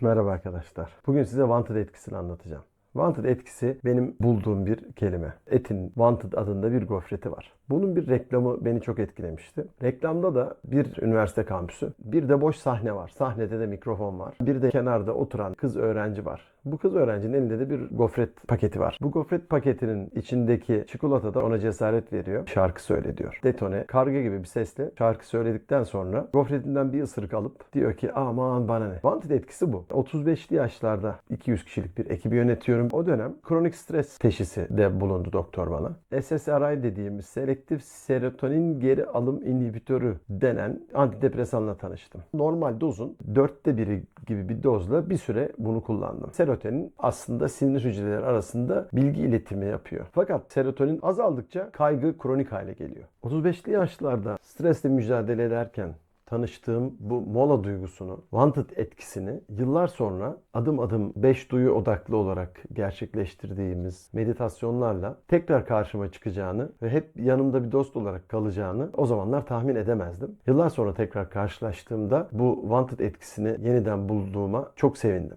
Merhaba arkadaşlar. Bugün size wanted etkisini anlatacağım. Wanted etkisi benim bulduğum bir kelime. Etin Wanted adında bir gofreti var. Bunun bir reklamı beni çok etkilemişti. Reklamda da bir üniversite kampüsü, bir de boş sahne var. Sahnede de mikrofon var. Bir de kenarda oturan kız öğrenci var. Bu kız öğrencinin elinde de bir gofret paketi var. Bu gofret paketinin içindeki çikolata da ona cesaret veriyor. Şarkı söyle diyor. Detone karga gibi bir sesle şarkı söyledikten sonra gofretinden bir ısırık alıp diyor ki aman bana ne. Wanted etkisi bu. 35'li yaşlarda 200 kişilik bir ekibi yönetiyorum. O dönem kronik stres teşhisi de bulundu doktor bana. SSRI dediğimiz selektif serotonin geri alım inhibitörü denen antidepresanla tanıştım. Normal dozun dörtte biri gibi bir dozla bir süre bunu kullandım. Serotonin aslında sinir hücreleri arasında bilgi iletimi yapıyor. Fakat serotonin azaldıkça kaygı kronik hale geliyor. 35'li yaşlarda stresle mücadele ederken tanıştığım bu mola duygusunu, wanted etkisini yıllar sonra adım adım 5 duyu odaklı olarak gerçekleştirdiğimiz meditasyonlarla tekrar karşıma çıkacağını ve hep yanımda bir dost olarak kalacağını o zamanlar tahmin edemezdim. Yıllar sonra tekrar karşılaştığımda bu wanted etkisini yeniden bulduğuma çok sevindim.